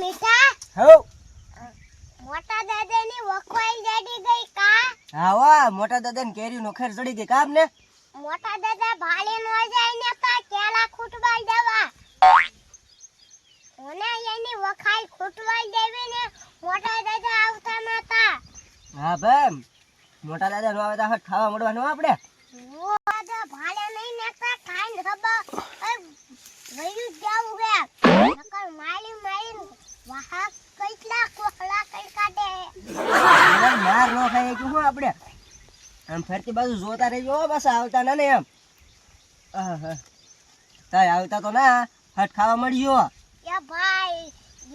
મીઠા હો. મોટા વખવાઈ જાડી ગઈ કા? હા મોટા દાદા ને કેરી નો ખેર ચડી ગઈ કામ ને મોટા દાદા ભાલે નો જાય ને કા કેલા ખૂટવાઈ દેવા? ઓને એની વખાઈ ખૂટવાઈ દેવી ને મોટા દાદા આવતા નતા? હા ભાઈ મોટા દાદા નો આવે તો ખાવા મળવાનું આપણે ઓ દાદા ભાલે નહીં નેતા ખાઈને ખબર વયું જાવું કે નકર મારી મારી વાહા કેટલા કોખલા કઈ કાઢે માર નો ખાઈ કે હું આપણે? આમ ફરતી બાજુ જોતા રહેજો બસ આવતા ના ને એમ. તાય આવતા તો ના હટ ખાવા મળ્યો. યા ભાઈ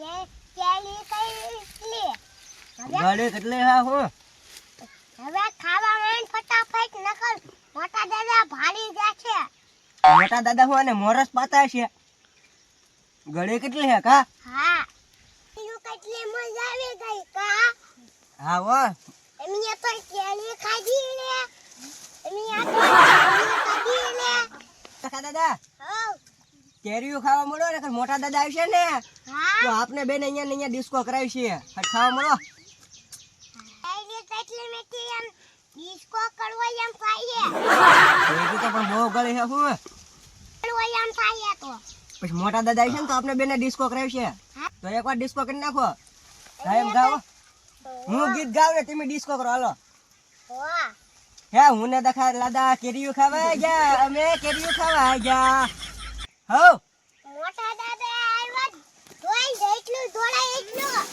એ કેલી કઈ હવે? ગળે કેટલે હા હું. હવે ખાવા માંડ ફટાફટ નકર મોટા દાદા જાય જશે મોટા દાદા હું અને મોરસ પાતા છે. ગળે કેટલી હે કા? હા. બીજું કેટલી મજા આવી ગઈ કા? હા વા એમને તો કેલી ખાધી ને. એમને તો ખાધી ને. કાકા દાદા કેરીઓ ખાવા મળો ને મોટા દાદા આવશે ને. તો આપને બેન અહીંયા ને અહીંયા ડિસ્કો કરાવી છે. ખાવા મળો. કેટલી મીઠી એમ. એમ કેરી તો પણ બહુ ગળી છે હું એમ તો. પછી મોટા દાદા છે ને તો આપણે બેને ડિસ્કો કરાવી છે. તો તો એકવાર ડિસ્કો કરી નાખો. સાહેબ ગાઓ. હું. ગીત ગાવ ને તમે ડિસ્કો કરો હાલો. હે. હું ને દખા લાદા કેરીઓ ખાવા ગયા અમે કેરીઓ ખાવા ગયા. હો. મોટા દાદા આવ્યા. ધોઈ જેટલું ધોળાય એટલું.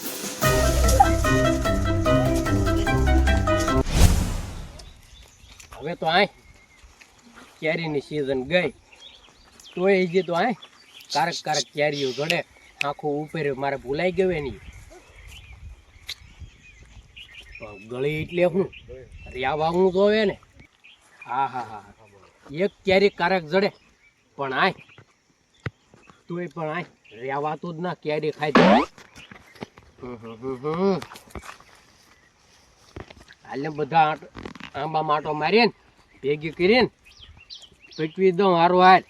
હવે તો આય. કેરીની સિઝન ગઈ. તોય જે તો આય. કારક કારક કેરીઓ ઘડે આખું ઉપર મારે ભૂલાઈ ગયું એની. ગળી એટલે હું. રહ્યા હું જોવે ને. હા હા હા એક કેરી કારક જડે. પણ આય. તોય પણ આય. રહેવાતું જ ના કેરી ખાઈ જાય. હાલે બધા આંબા માટો મારી ભેગી કરીને પીટવી દઉં હારું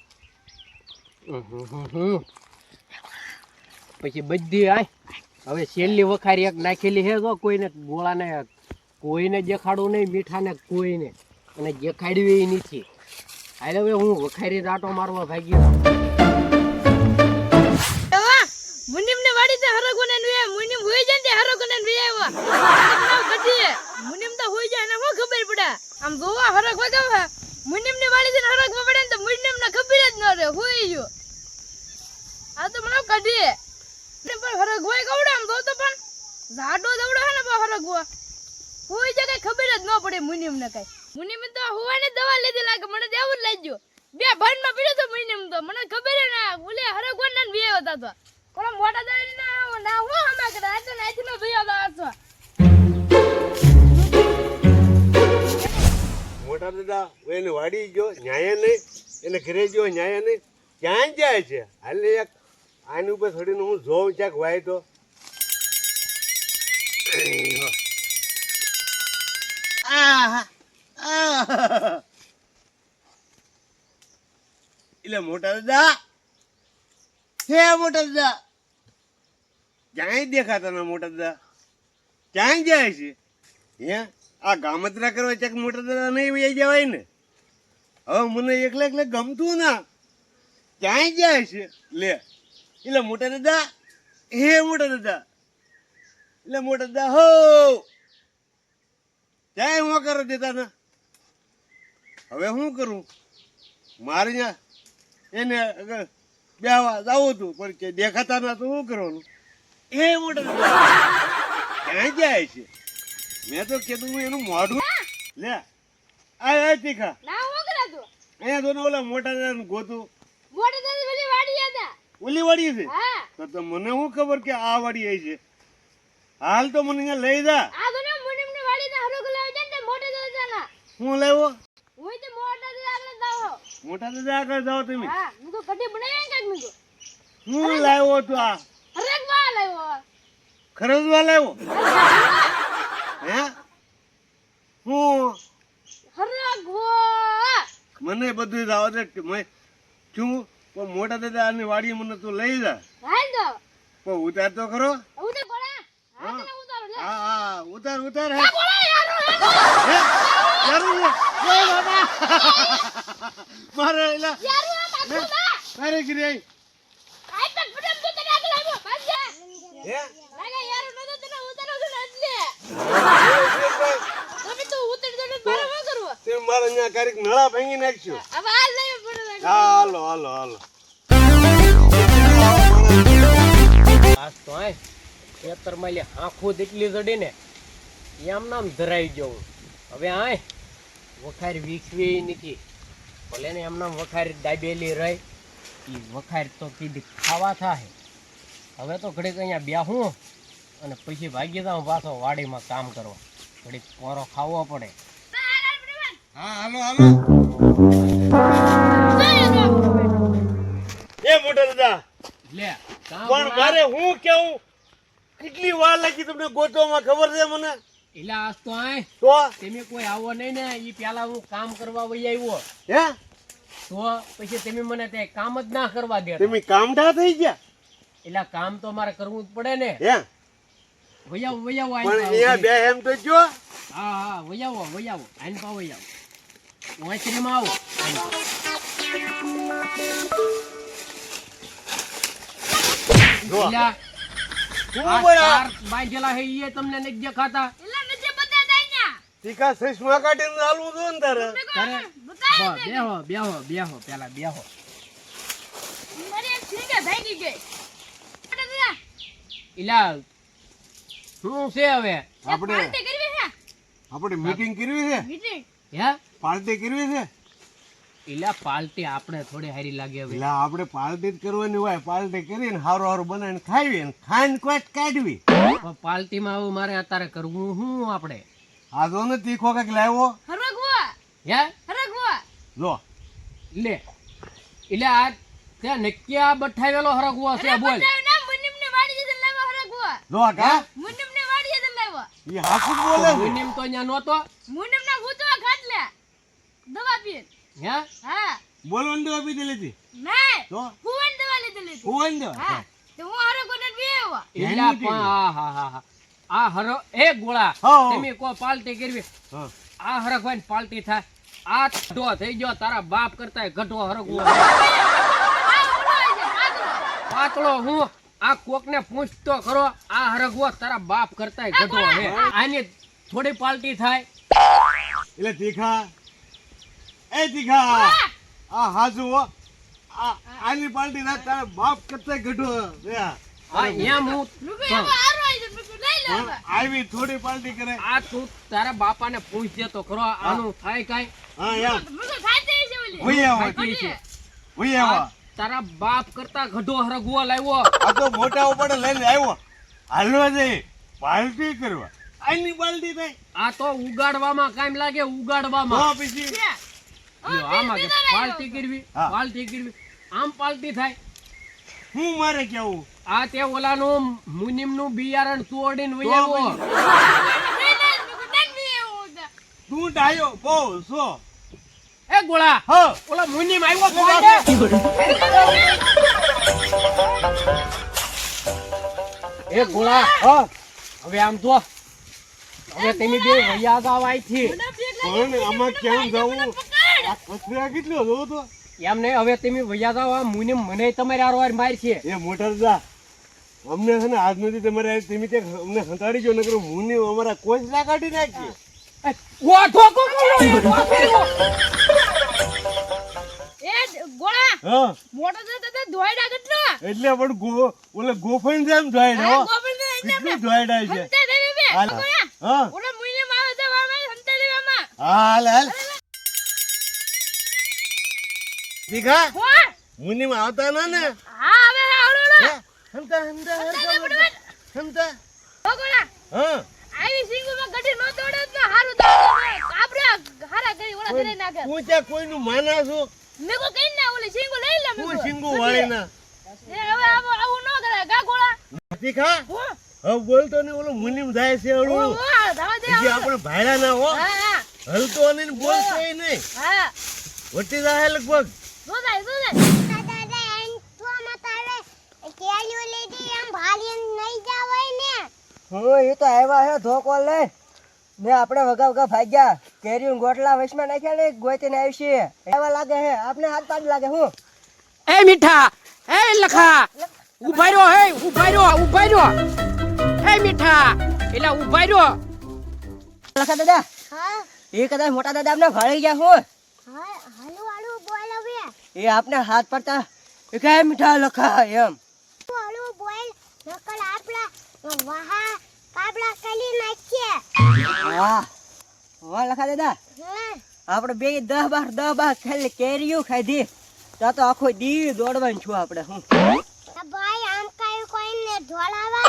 હમ. પછી બધી આય હવે છેલ્લી વખારી એક નાખેલી હે તો કોઈને ગોળાને કોઈને દેખાડવું નહીં, મીઠાને કોઈને. અને દેખાડવી નથી. હાલ હવે હું વખારી રાટો મારવા ભાગી વાડી તે હરગો ને મુનિમ હોઈ જાય ને હરગો ને વે આવા કઢીએ મુનિમ તો હોઈ જાય ને હું ખબર પડે? આમ જોવા હરગ વગાવે. મુનિમ ને વાડી તે હરગ પડે ને તો મુનિમ ને ખબર જ ન રહે. હોઈ ગયો. આ તો મને કઢીએ. ને પણ હરગ હોય કવડે આમ જો તો પણ ઝાડો દવડો હે ને હરગ હોય. હોઈ જાય કઈ ખબર જ ન પડે મુનિમ ને કઈ. મુનિમ તો હોવાની દવા લીધી લાગે. મને તો એવું જ લાગ્યું. બે ભાનમાં પીડ્યો તો મુનિમ તો. મને ખબર ના. ઓલે હરગ ને બે હતા તો. કોણ મોટા દાડી ના ના હું આ તો નાથી નો ભયો દા છો મોટા દાદા હું એને વાડી ગયો ન્યાય નહીં. એને ઘરે ગયો ન્યાય નહીં. ક્યાં જાય છે? હાલે એક આની ઉપર થોડીને હું જોઉં ક્યાંક વાય તો. એટલે મોટા દાદા હે મોટા દાદા ક્યાંય દેખાતા ના મોટા દાદા ક્યાંય જાય છે? હે? આ ગામતરા કરવા ચેક મોટા દાદા નહીં વહી જવાય ને? હવે મને એકલે એકલે ગમતું ના. ક્યાંય જાય છે? લે. એટલે મોટા દાદા હે મોટા દાદા એટલે મોટા દાદા હો. ક્યાંય હું કરો દેતા ના? હવે શું કરું? મારે એને બેહવા જવું હતું પણ કે દેખાતા ના તો શું કરવાનું? એ મોટર ક્યાં જાય છે? મેં તો કીધું હું એનું મોઢું લે આ આ તીખા ના તું અહીંયા તો ને ઓલા મોટા દાદાનું ગોતું. મોટા દાદા પેલી વાડી હતા. ઓલી વાડી છે? તો તો મને શું ખબર કે આ વાડી આવી છે? હાલ તો મને અહીંયા લઈ જા. આ તો ને મુનિમ વાડી ના હરગ લાવી જાય મોટા દાદા ના હું લાવ્યો હું તો મોટા દાદા આપણે દાવો મોટા દાદા આગળ જાઓ તમે. હા હું તો કઢી બનાવી કાક મીધું હું લાવ્યો તો આ? માં લાવ્યો. ખરીદવા લાવ્યો? હે? હું? મને બધું જાવ આવડે જ. મેં શું? પણ મોટા દાદા આની વાડી મને તું લઈ જા. હાલ દો પણ ઉતાર તો ખરો. ઉતર હા. હા ઉતાર ઉતાર હે? મારે એલા તારે ગીરી આઈ. આઈ તક ફટમ તો તને આગળ આવ્યો ભાગ જા. હે? લાગે યારો નતો તને ઉતારો છો ને એટલે તમે તો ઉતર જડે મારે મારે અહીંયા કારીક નળા ભાંગી નાખશું હવે હાલ નહીં પડે હા હાલો હાલો હાલો. આજ તો આય ખેતરમાં આંખો જેટલી જડી ને એમ નામ ધરાઈ જવું હવે આય વખાર વીખવી નથી. ભલે ને એમ નામ વખાર દાબેલી રહી એ વખાર તો કીધી ખાવા થાય હવે તો ઘડીક અહીંયા બ્યાહું અને પછી ભાગી જાઉં પાછો વાડીમાં કામ કરવા. ઘડીક પોરો ખાવો પડે. હા હાલો હાલો. એ મોટા દાદા લે પણ મારે હું કેવું? કેટલી વાર લાગી તમને ગોતવામાં ખબર છે મને? એટલે આજ તો આય? તો? તમે કોઈ આવો નહીં ને એ પેલા હું કામ કરવા વહી આવ્યો. હે? તો પછી તમે મને તે કામ જ ના કરવા દે તમે કામઠા થઈ ગયા? એટલે કામ તો મારે કરવું જ પડે ને. હે? વૈયાવો વૈયાવો આઈન પણ અહીંયા બે એમ તો જો. હા હા વૈયાવો વૈયાવો આઈન પા વૈયાવો વાંચરીમાં આવો. જો. આ બાંધેલા હે ઈ તમને નથી દેખાતા. ને સસમા કાઢીને ચાલવું જો ને તારે? તારે બેહો બેહો બેહો પેલા બેહો. મારી એક સિંગે ભાગી ગઈ. અરે દાદા ઇલા શું છે હવે? આપણે પાર્ટી કરવી છે? આપણે મીટિંગ કરવી છે? મીટિંગ હે? પાર્ટી કરવી છે? ઇલા પાલટી આપણે થોડી હારી લાગે હવે. એટલે આપણે પાર્ટી જ કરવાની હોય પાર્ટી કરીને હારું હારું બનાવીને ખાવી ને ખાઈને કોટ કાઢવી. પણ પાલટીમાં આવું મારે અત્યારે કરવું શું આપણે? આ જો ને તીખો કંઈક લાવ્યો? હરગવા! હે? હરગવા! લો. લે. એટલે આ ત્યાં નક્કી આ બઠાવેલો હરગવો છે બોલ. ના મુનિમ ને વાડી જઈને લાવવા હરગવા. લો કા? મુનિમ ને વાડી જઈને લાવવા એ હાસુ બોલે. મુનિમ તો અહીંયા નહોતો. મુનિમ ના ભૂતવા ખાટલે. દવા પી. હે? હા. બોલવાની દવા પી લીધી? નહીં તો? ફુવન દવા લીધી લીધી. હોવાની દવા? હા. તો હું હરગવા ને બેવા એટલે પણ આ હા હા હા. આ હર એ ગોળા. હા, હા. તમે કો પાલટી કરવી. આ આ હરગવાન પાલટી થાય. આ ગઢો થઈ ગયો તારા બાપ કરતા ગઢો હરગવો પાતળો હું આ કોક ને પૂછતો ખરો આ હરગવો તારા બાપ કરતા ગઢો હે. આની થોડી પાલટી થાય. એટલે તીખા. એ તીખા. આ હાજુ આ આની પાલટી ના તારા બાપ કરતા ગઢો હે. આ. આ એમ હું આવી. થોડી પાલટી કરે. આ તું તારા બાપાને પૂછ દેતો ખરો આનું થાય કાંઈ? હા છે આવો. આ તારા બાપ કરતા ગઢો હરગવો લાવ્યો. આ તો મોટા ઉપર લઈને આવ્યો. હાલવા જઈ પાલટી કરવા. આની પાલટી થાય. આ તો ઉગાડવામાં કામ લાગે ઉગાડવામાં. હા પછી. આમાં પાલટી કરવી પાલટી કરવી. આમ પાલટી થાય. હું મારે કેવું? આ તે ઓલાનું મુનિમનું બિયારણ તોડીને તો નુકુ નહીં એવો તું ડાયો બહુ સો એ ગોળા હ. ઓલા મુનિમ આવ્યો. એ ગોળા હ. હવે આમ તો હવે તમે બે વૈયા જાવ અહીંથી પણ આમાં કેમ જવું? આ કેટલો જોવો તો? એમ નહીં હવે તમે વૈયા જાવ આ મુનિમ મને તમારે આરવાર માર છે. એ મોટર જા અમને છે ને આજ નથી તમારે તમે તે અમને હંતાડી ગયો નકર મુને અમારા કોચલા કાઢી નાખી. એ, ઓ ઠોકો બોલો, એ ગોળા હા. મોટર તો ધોઈડા કેટલો એટલે પણ ગો ઓલે ગોફણ જેમ જોઈ હા ગોફણ જેમ ને કેટલું જોઈડાય છે. દેવી હા. ઓલા મુઈને માં આવે વામે હંતે દેવી હાલ હાલ. દીઘા મુનિ માં આવતા ના ને? હા હવે આવડો લો. હે? હંતા હંતા હંતા હંતા ઓ ગોળા હા? આવી સિંગુ માં ગડી નો દોડે તો હારું દોડે. આપણે હારા ગઈ ઓલા ઘરે નાખે. હું ત્યાં કોઈનું માના છું? મે કો કઈ ના ઓલી સિંગુ લઈ લે મે હું. સિંગુ વાળી ના એ હવે આવો આવું ન કરે ગાગોળા હો? હવે બોલતો ને ઓલો મુનિમ જાય છે દે આપણે ભાયરા ના હો હલતો ને બોલતો નહીં. હા. વટી જાય લગભગ. એમ નહીં જાવાય ને હું એ તો આવ્યા છે ધોકો લઈ ને આપણે વગા વગા ભાગ્યા. કેરીઓ ગોટલા વચમાં નાખ્યા ને ગોતીને આવી છીએ. એવા લાગે હે. આપણે હાથ પાડ લાગે હું? એ મીઠા એ લખા. ઊભા રહ્યો હે ઊભા રહ્યો ઊભા રહ્યો. એ મીઠા એલા ઊભા રહ્યો. લખા દાદા. હા. એ કદાચ મોટા દાદા આપણે ભાળી ગયા હું હા. એ આપણે હાથ પડતા એ મીઠા લખા એમ. ઓલું કાબડા કલી નાખીએ. વાહ વાહ લખા દાદા આપણે બે દસ બાર દસ બાર ખાલી કેરીયું ખાધી. તો આખો દી દોડવાનું છું આપડે હું. ભાઈ આમ કઈ કોઈને ધોળાવા